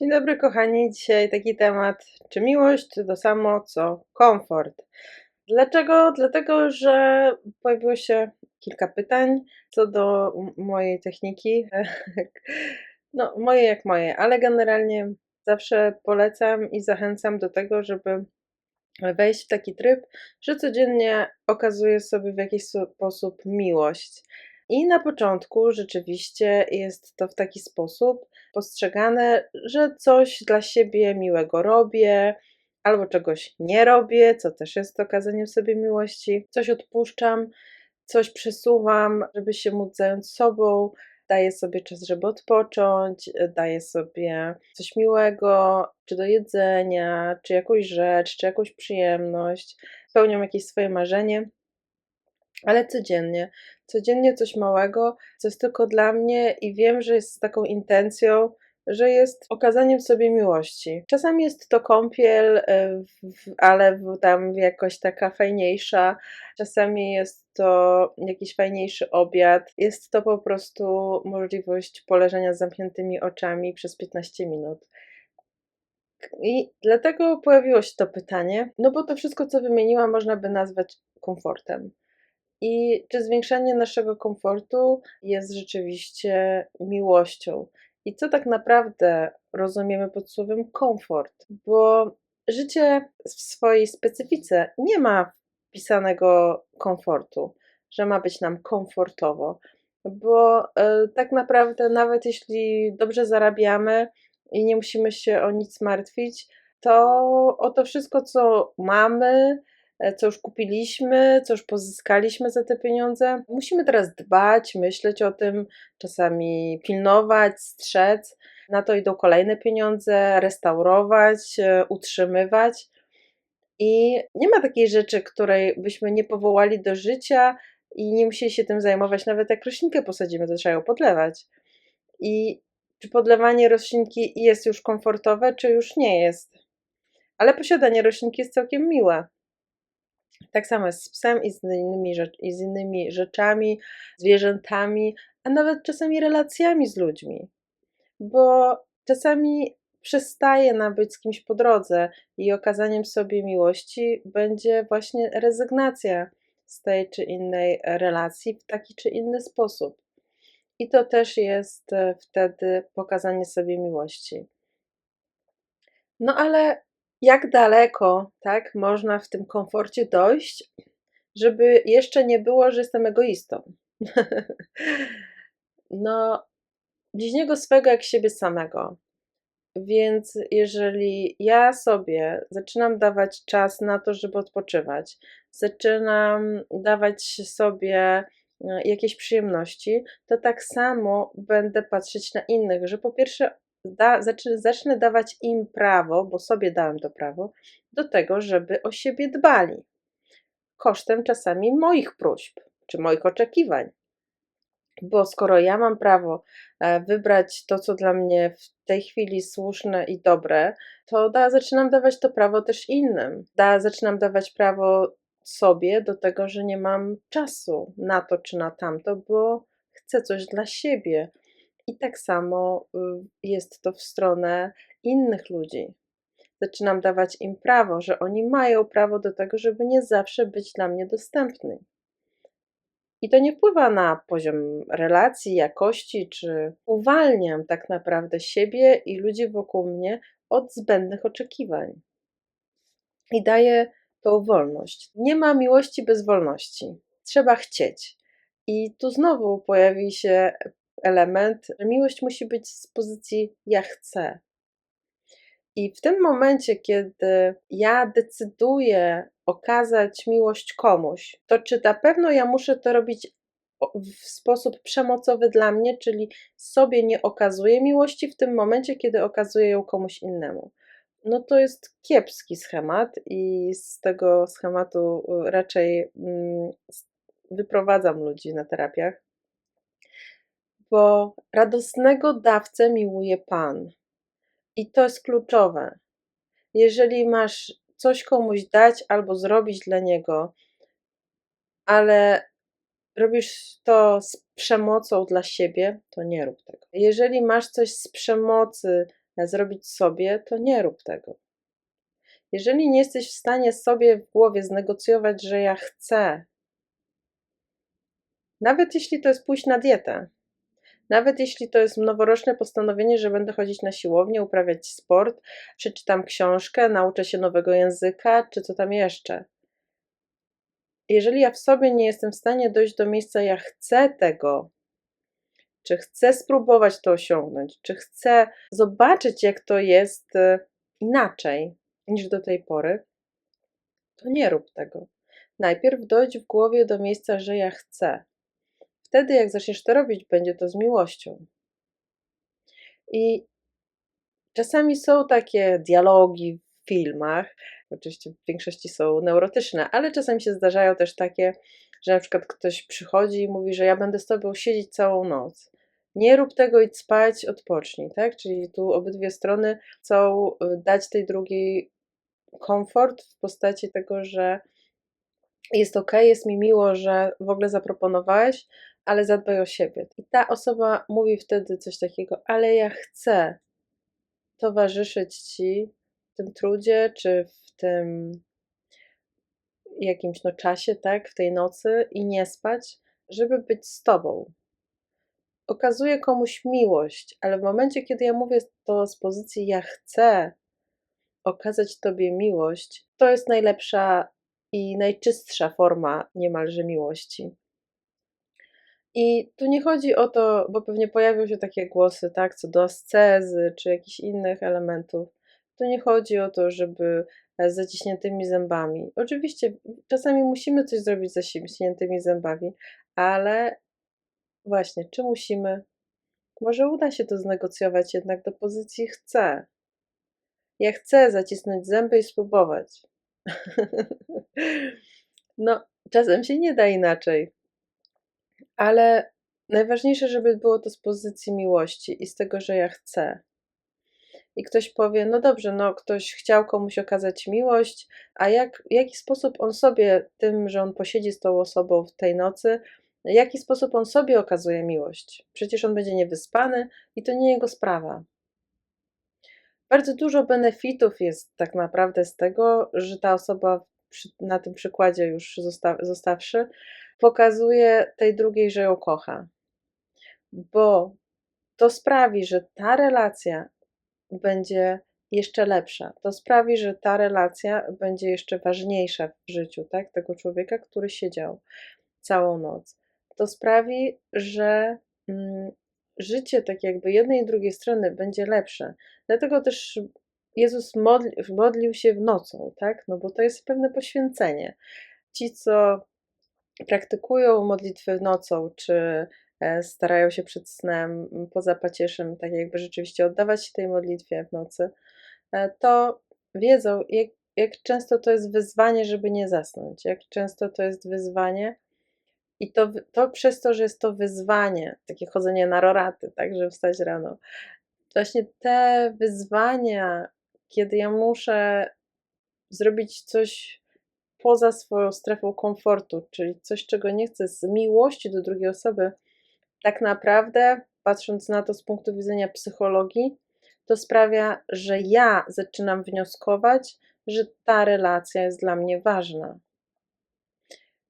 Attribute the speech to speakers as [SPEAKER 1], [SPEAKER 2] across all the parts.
[SPEAKER 1] Dzień dobry, kochani. Dzisiaj taki temat, czy miłość to samo co komfort. Dlaczego? Dlatego, że pojawiło się kilka pytań co do mojej techniki. No, moje jak moje, ale generalnie zawsze polecam i zachęcam do tego, żeby wejść w taki tryb, że codziennie okazuję sobie w jakiś sposób miłość. I na początku rzeczywiście jest to w taki sposób postrzegane, że coś dla siebie miłego robię, albo czegoś nie robię, co też jest okazaniem sobie miłości, coś odpuszczam, coś przesuwam, żeby się móc zająć sobą, daję sobie czas, żeby odpocząć, daję sobie coś miłego, czy do jedzenia, czy jakąś rzecz, czy jakąś przyjemność, spełniam jakieś swoje marzenie, ale codziennie, codziennie coś małego, co jest tylko dla mnie i wiem, że jest z taką intencją, że jest okazaniem sobie miłości. Czasami jest to kąpiel, w- ale tam jakoś taka fajniejsza, czasami jest to jakiś fajniejszy obiad, jest to po prostu możliwość poleżenia z zamkniętymi oczami przez 15 minut. I dlatego pojawiło się to pytanie, no bo to wszystko, co wymieniłam, można by nazwać komfortem. I czy zwiększanie naszego komfortu jest rzeczywiście miłością? I co tak naprawdę rozumiemy pod słowem komfort? Bo życie w swojej specyfice nie ma wpisanego komfortu, że ma być nam komfortowo, bo e, tak naprawdę, nawet jeśli dobrze zarabiamy i nie musimy się o nic martwić, to o to wszystko, co mamy, co już kupiliśmy, co już pozyskaliśmy za te pieniądze. Musimy teraz dbać, myśleć o tym, czasami pilnować, strzec. Na to idą kolejne pieniądze, restaurować, e, utrzymywać. I nie ma takiej rzeczy, której byśmy nie powołali do życia i nie musieli się tym zajmować. Nawet jak roślinkę posadzimy, to trzeba ją podlewać. I czy podlewanie roślinki jest już komfortowe, czy już nie jest? Ale posiadanie roślinki jest całkiem miłe. Tak samo jest z psem i z innymi, i z innymi rzeczami, zwierzętami, a nawet czasami relacjami z ludźmi. Bo czasami przestaje nam być z kimś po drodze i okazaniem sobie miłości będzie właśnie rezygnacja z tej czy innej relacji w taki czy inny sposób. I to też jest e, wtedy pokazanie sobie miłości. No ale jak daleko, tak, można w tym komforcie dojść, żeby jeszcze nie było, że jestem egoistą? no, bliźniego swego jak siebie samego. Więc jeżeli ja sobie zaczynam dawać czas na to, żeby odpoczywać, zaczynam dawać sobie e, jakieś przyjemności, to tak samo będę patrzeć na innych, że po pierwsze da, zacznę, zacznę dawać im prawo, bo sobie dałem to prawo, do tego, żeby o siebie dbali. Kosztem czasami moich próśb czy moich oczekiwań. Bo skoro ja mam prawo e, wybrać to, co dla mnie w tej chwili słuszne i dobre, to da, zaczynam dawać to prawo też innym. Da, zaczynam dawać prawo sobie do tego, że nie mam czasu na to czy na tamto, bo chcę coś dla siebie. I tak samo y, jest to w stronę innych ludzi. Zaczynam dawać im prawo, że oni mają prawo do tego, żeby nie zawsze być dla mnie dostępni. I to nie wpływa na poziom relacji, jakości, czy uwalniam tak naprawdę siebie i ludzi wokół mnie od zbędnych oczekiwań. I daję tą wolność. Nie ma miłości bez wolności. Trzeba chcieć. I tu znowu pojawi się element, że miłość musi być z pozycji ja chcę. I w tym momencie, kiedy ja decyduję okazać miłość komuś, to czy na pewno ja muszę to robić w sposób przemocowy dla mnie, czyli sobie nie okazuję miłości w tym momencie, kiedy okazuję ją komuś innemu. No to jest kiepski schemat i z tego schematu raczej mm, wyprowadzam ludzi na terapiach, bo radosnego dawcę miłuje Pan. I to jest kluczowe. Jeżeli masz coś komuś dać albo zrobić dla niego, ale robisz to z przemocą dla siebie, to nie rób tego. Jeżeli masz coś z przemocy zrobić sobie, to nie rób tego. Jeżeli nie jesteś w stanie sobie w głowie znegocjować, że ja chcę, nawet jeśli to jest pójść na dietę, nawet jeśli to jest noworoczne postanowienie, że będę chodzić na siłownię, uprawiać sport, przeczytam książkę, nauczę się nowego języka, czy co tam jeszcze. Jeżeli ja w sobie nie jestem w stanie dojść do miejsca, ja chcę tego, czy chcę spróbować to osiągnąć, czy chcę zobaczyć, jak to jest e, inaczej niż do tej pory, to nie rób tego. Najpierw dojdź w głowie do miejsca, że ja chcę. Wtedy, jak zaczniesz to robić, będzie to z miłością. I czasami są takie dialogi w filmach, oczywiście w większości są neurotyczne, ale czasami się zdarzają też takie, że na przykład ktoś przychodzi i mówi, że ja będę z tobą siedzieć całą noc. Nie rób tego, idź spać, odpocznij, tak? Czyli tu obydwie strony chcą y, dać tej drugiej komfort w postaci tego, że jest ok, jest mi miło, że w ogóle zaproponowałeś, ale zadbaj o siebie. I ta osoba mówi wtedy coś takiego, ale ja chcę towarzyszyć ci w tym trudzie, czy w tym jakimś no, czasie, tak, w tej nocy i nie spać, żeby być z tobą. Okazuję komuś miłość, ale w momencie, kiedy ja mówię to z pozycji ja chcę okazać tobie miłość, to jest najlepsza i najczystsza forma niemalże miłości. I tu nie chodzi o to, bo pewnie pojawią się takie głosy, tak, co do ascezy czy jakichś innych elementów. Tu nie chodzi o to, żeby z zaciśniętymi zębami. Oczywiście czasami musimy coś zrobić z zaciśniętymi zębami, ale właśnie, czy musimy? Może uda się to znegocjować jednak do pozycji chcę. Ja chcę zacisnąć zęby i spróbować. no, czasem się nie da inaczej ale najważniejsze, żeby było to z pozycji miłości i z tego, że ja chcę. I ktoś powie, no dobrze, no ktoś chciał komuś okazać miłość, a jak, w jaki sposób on sobie, tym, że on posiedzi z tą osobą w tej nocy, w jaki sposób on sobie okazuje miłość? Przecież on będzie niewyspany i to nie jego sprawa. Bardzo dużo benefitów jest tak naprawdę z tego, że ta osoba na tym przykładzie już zosta zostawszy, pokazuje tej drugiej, że ją kocha. Bo to sprawi, że ta relacja będzie jeszcze lepsza. To sprawi, że ta relacja będzie jeszcze ważniejsza w życiu tak, tego człowieka, który siedział całą noc. To sprawi, że mm, życie, tak jakby jednej i drugiej strony, będzie lepsze. Dlatego też Jezus modli, modlił się w nocą, tak? No bo to jest pewne poświęcenie. Ci, co praktykują modlitwy nocą, czy e, starają się przed snem, poza pacieszem, tak jakby rzeczywiście oddawać się tej modlitwie w nocy, e, to wiedzą, jak, jak często to jest wyzwanie, żeby nie zasnąć, jak często to jest wyzwanie. I to, to przez to, że jest to wyzwanie, takie chodzenie na roraty, tak, żeby wstać rano. Właśnie te wyzwania, kiedy ja muszę zrobić coś poza swoją strefą komfortu, czyli coś, czego nie chcę z miłości do drugiej osoby, tak naprawdę, patrząc na to z punktu widzenia psychologii, to sprawia, że ja zaczynam wnioskować, że ta relacja jest dla mnie ważna.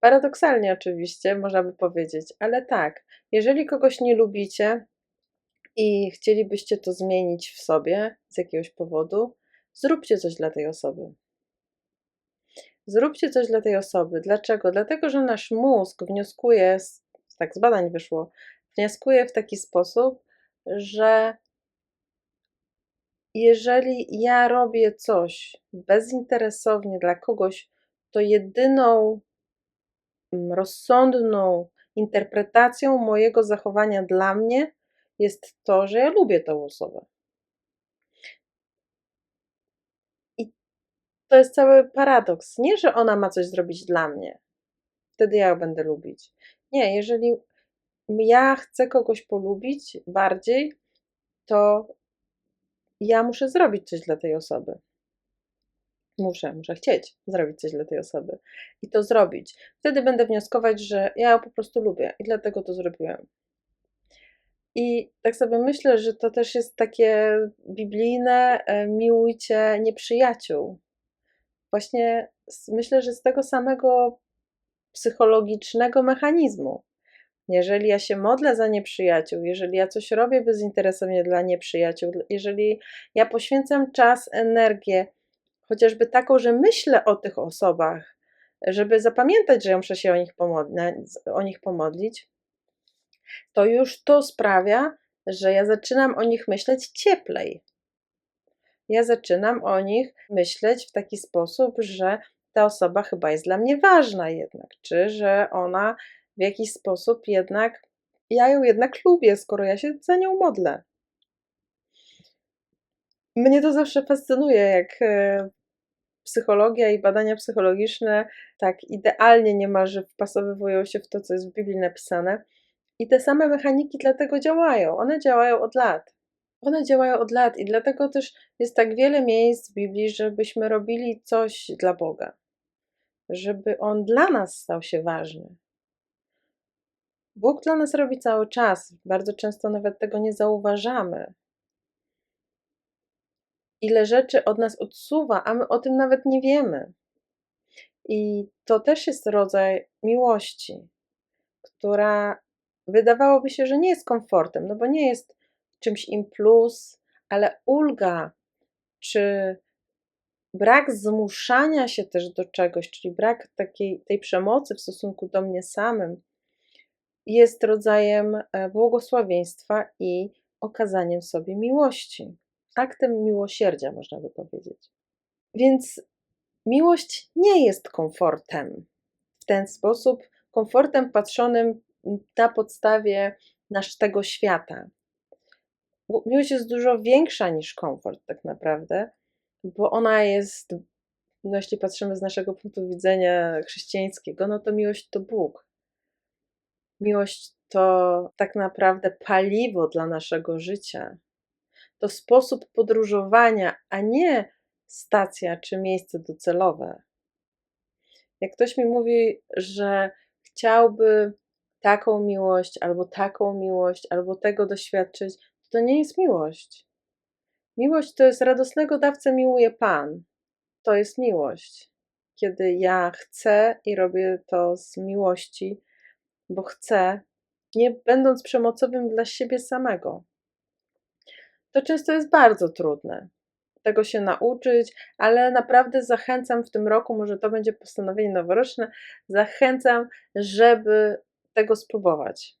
[SPEAKER 1] Paradoksalnie, oczywiście, można by powiedzieć, ale tak, jeżeli kogoś nie lubicie i chcielibyście to zmienić w sobie z jakiegoś powodu, zróbcie coś dla tej osoby. Zróbcie coś dla tej osoby. Dlaczego? Dlatego, że nasz mózg wnioskuje, tak z badań wyszło, wnioskuje w taki sposób, że jeżeli ja robię coś bezinteresownie dla kogoś, to jedyną mm, rozsądną interpretacją mojego zachowania dla mnie jest to, że ja lubię tą osobę. To jest cały paradoks. Nie, że ona ma coś zrobić dla mnie, wtedy ja ją będę lubić. Nie, jeżeli ja chcę kogoś polubić bardziej, to ja muszę zrobić coś dla tej osoby. Muszę, muszę chcieć zrobić coś dla tej osoby i to zrobić. Wtedy będę wnioskować, że ja ją po prostu lubię i dlatego to zrobiłem. I tak sobie myślę, że to też jest takie biblijne, e, miłujcie nieprzyjaciół. Właśnie myślę, że z tego samego psychologicznego mechanizmu. Jeżeli ja się modlę za nieprzyjaciół, jeżeli ja coś robię bezinteresownie dla nieprzyjaciół, jeżeli ja poświęcam czas, energię, chociażby taką, że myślę o tych osobach, żeby zapamiętać, że ja muszę się o nich, o nich pomodlić, to już to sprawia, że ja zaczynam o nich myśleć cieplej. Ja zaczynam o nich myśleć w taki sposób, że ta osoba chyba jest dla mnie ważna jednak, czy że ona w jakiś sposób jednak, ja ją jednak lubię, skoro ja się za nią modlę. Mnie to zawsze fascynuje, jak e, psychologia i badania psychologiczne tak idealnie niemalże wpasowywują się w to, co jest w Biblii napisane. I te same mechaniki dlatego działają. One działają od lat. One działają od lat i dlatego też jest tak wiele miejsc w Biblii, żebyśmy robili coś dla Boga. Żeby On dla nas stał się ważny. Bóg dla nas robi cały czas. Bardzo często nawet tego nie zauważamy. Ile rzeczy od nas odsuwa, a my o tym nawet nie wiemy. I to też jest rodzaj miłości, która wydawałoby się, że nie jest komfortem, no bo nie jest czymś im plus, ale ulga, czy brak zmuszania się też do czegoś, czyli brak takiej tej przemocy w stosunku do mnie samym, jest rodzajem e, błogosławieństwa i okazaniem sobie miłości. Aktem miłosierdzia, można by powiedzieć. Więc miłość nie jest komfortem w ten sposób, komfortem patrzonym na podstawie naszego świata. Miłość jest dużo większa niż komfort, tak naprawdę, bo ona jest, no jeśli patrzymy z naszego punktu widzenia chrześcijańskiego, no to miłość to Bóg. Miłość to tak naprawdę paliwo dla naszego życia. To sposób podróżowania, a nie stacja czy miejsce docelowe. Jak ktoś mi mówi, że chciałby taką miłość, albo taką miłość, albo tego doświadczyć, to nie jest miłość. Miłość to jest radosnego dawcę miłuje Pan. To jest miłość. Kiedy ja chcę i robię to z miłości, bo chcę, nie będąc przemocowym dla siebie samego. To często jest bardzo trudne tego się nauczyć, ale naprawdę zachęcam w tym roku, może to będzie postanowienie noworoczne, zachęcam, żeby tego spróbować.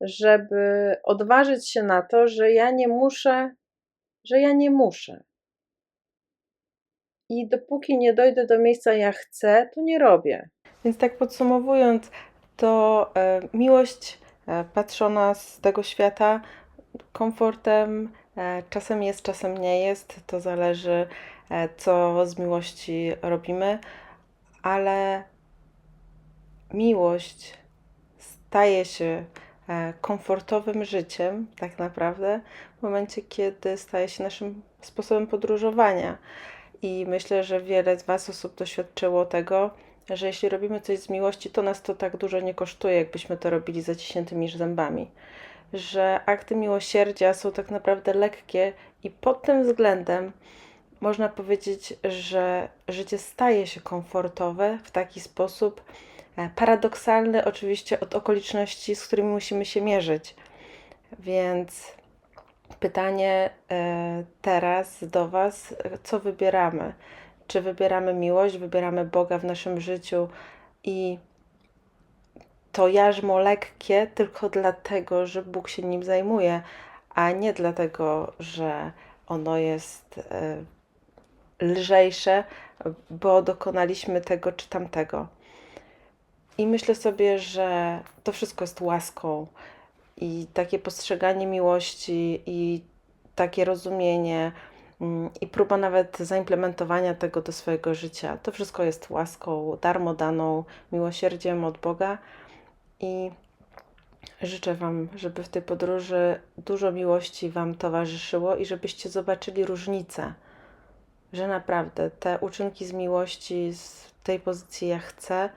[SPEAKER 1] Żeby odważyć się na to, że ja nie muszę, że ja nie muszę. I dopóki nie dojdę do miejsca, ja chcę, to nie robię. Więc tak podsumowując, to e, miłość e, patrzona z tego świata komfortem e, czasem jest, czasem nie jest. To zależy, co z miłości robimy, ale miłość staje się komfortowym życiem, tak naprawdę, w momencie, kiedy staje się naszym sposobem podróżowania. I myślę, że wiele z Was osób doświadczyło tego, że jeśli robimy coś z miłości, to nas to tak dużo nie kosztuje, jakbyśmy to robili zaciśniętymi zębami. Że akty miłosierdzia są tak naprawdę lekkie i pod tym względem można powiedzieć, że życie staje się komfortowe w taki sposób e, paradoksalny, oczywiście od okoliczności, z którymi musimy się mierzyć. Więc pytanie e, teraz do Was, co wybieramy? czy wybieramy miłość, wybieramy Boga w naszym życiu i to jarzmo lekkie tylko dlatego, że Bóg się nim zajmuje, a nie dlatego, że ono jest e, lżejsze, bo dokonaliśmy tego czy tamtego. I myślę sobie, że to wszystko jest łaską i takie postrzeganie miłości i takie rozumienie, Mm, i próba nawet zaimplementowania tego do swojego życia. To wszystko jest łaską, darmo daną, miłosierdziem od Boga i życzę Wam, żeby w tej podróży dużo miłości Wam towarzyszyło i żebyście zobaczyli różnicę, że naprawdę te uczynki z miłości, z tej pozycji ja chcę,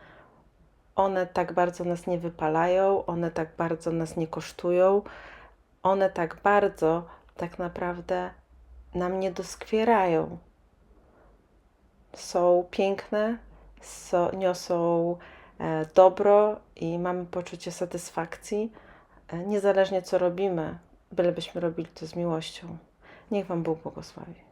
[SPEAKER 1] one tak bardzo nas nie wypalają, one tak bardzo nas nie kosztują one tak bardzo tak naprawdę nam nie doskwierają. Są piękne, so, niosą e, dobro i mamy poczucie satysfakcji, e, niezależnie co robimy, bylebyśmy robili to z miłością. Niech Wam Bóg błogosławi.